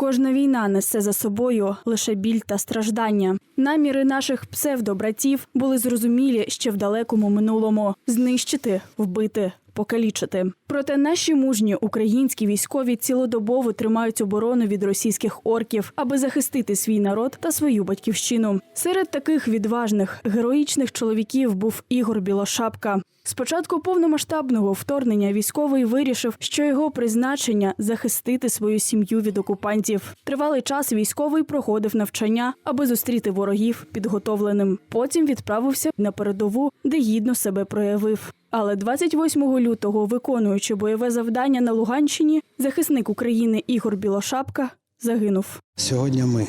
Кожна війна несе за собою лише біль та страждання. Наміри наших псевдобратів були зрозумілі ще в далекому минулому: знищити, вбити. Покалічити. Проте наші мужні українські військові цілодобово тримають оборону від російських орків, аби захистити свій народ та свою батьківщину. Серед таких відважних героїчних чоловіків був Ігор Білошапка. Спочатку повномасштабного вторгнення військовий вирішив, що його призначення захистити свою сім'ю від окупантів. Тривалий час військовий проходив навчання, аби зустріти ворогів підготовленим. Потім відправився на передову, де гідно себе проявив. Але 28 лютого, виконуючи бойове завдання на Луганщині, захисник України Ігор Білошапка загинув. Сьогодні ми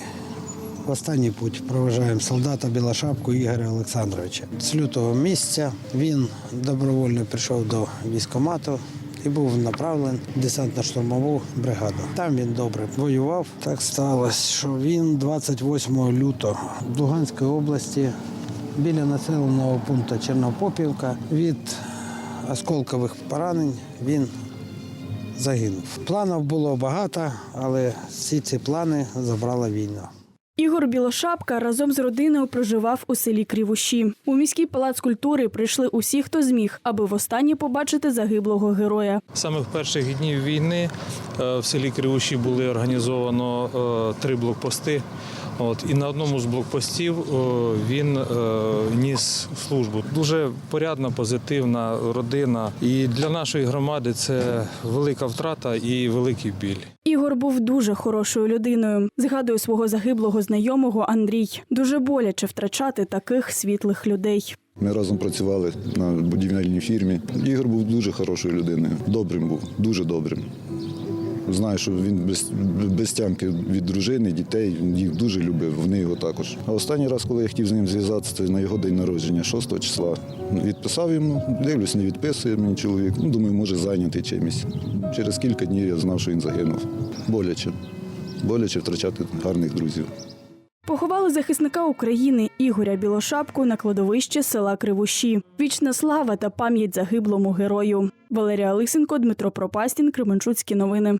останній путь проважаємо солдата Білошапку Ігоря Олександровича. З лютого місяця він добровольно прийшов до військкомату і був направлений в десантно-штурмову бригаду. Там він добре воював. Так сталося, що він 28 лютого в Луганській області біля населеного пункту Чернопопівка від осколкових поранень він загинув. Планів було багато, але всі ці плани забрала війна. Ігор Білошапка разом з родиною проживав у селі Кривуші. У міський палац культури прийшли усі, хто зміг, аби востаннє побачити загиблого героя. Саме в перших днів війни е, в селі Кривуші були організовано е, три блокпости. От, і на одному з блокпостів е, він ніс службу. Дуже порядна, позитивна родина. І для нашої громади це велика втрата і великий біль. Ігор був дуже хорошою людиною. Згадує свого загиблого знайомого Андрій. Дуже боляче втрачати таких світлих людей. Ми разом працювали на будівельній фірмі. Ігор був дуже хорошою людиною. Добрим був, дуже добрим. Знаю, що він без, без тямки від дружини, дітей, їх дуже любив, вони його також. А останній раз, коли я хотів з ним зв'язатися, це на його день народження, 6 числа. Відписав йому, дивлюсь, не відписує мені чоловік. Ну, думаю, може зайнятий чимось. Через кілька днів я знав, що він загинув. Боляче. Боляче втрачати гарних друзів. Поховали захисника України Ігоря Білошапку на кладовищі села Кривуші. Вічна слава та пам'ять загиблому герою. Валерія Лисенко, Дмитро Пропастін, Кременчуцькі новини.